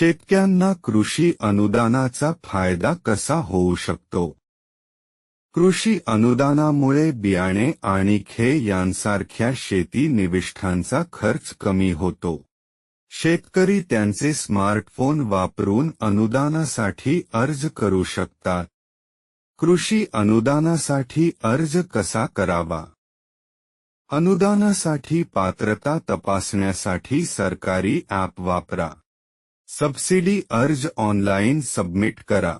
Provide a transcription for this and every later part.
शेतकऱ्यांना कृषी अनुदानाचा फायदा कसा होऊ शकतो? कृषी अनुदानामुळे बियाणे आणि खे यांसारख्या शेती निविष्ठांचा खर्च कमी होतो. शेतकरी त्यांचे स्मार्टफोन वापरून अनुदानासाठी अर्ज करू शकतात. कृषी अनुदानासाठी अर्ज कसा करावा? अनुदानासाठी पात्रता तपासण्यासाठी सरकारी ॲप वापरा. सबसिडी अर्ज ऑनलाईन सबमिट करा.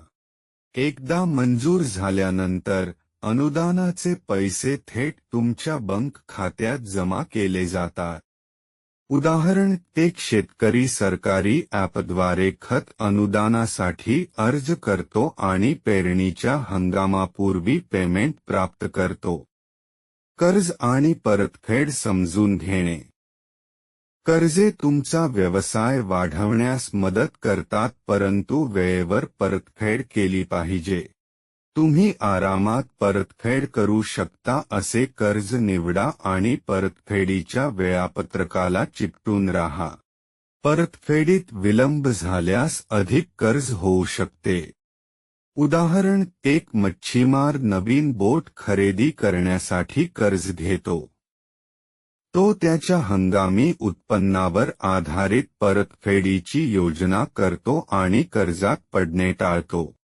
एकदा मंजूर झाल्यानंतर अनुदानाचे पैसे थेट तुमच्या बँक खात्यात जमा केले जातात. उदाहरण एक शेतकरी सरकारी ॲपद्वारे खत अनुदानासाठी अर्ज करतो आणि पेरणीच्या हंगामापूर्वी पेमेंट प्राप्त करतो. कर्ज आणि परतफेड समजून घेणे. कर्जे तुमचा व्यवसाय वाढवण्यास मदत करतात परंतु वेळेवर परतफेड केली पाहिजे. तुम्ही आरामात परतफेड करू शकता असे कर्ज निवडा आणि परतफेडीच्या वेळापत्रकाला चिकटून राहा. परतफेडीत विलंब झाल्यास अधिक कर्ज होऊ शकते. उदाहरण एक मच्छीमार नवीन बोट खरेदी करण्यासाठी कर्ज घेतो. तो त्याच्या हंगामी उत्पन्नावर आधारित परतफेडीची योजना करतो आणि कर्जात पडणे टाळतो.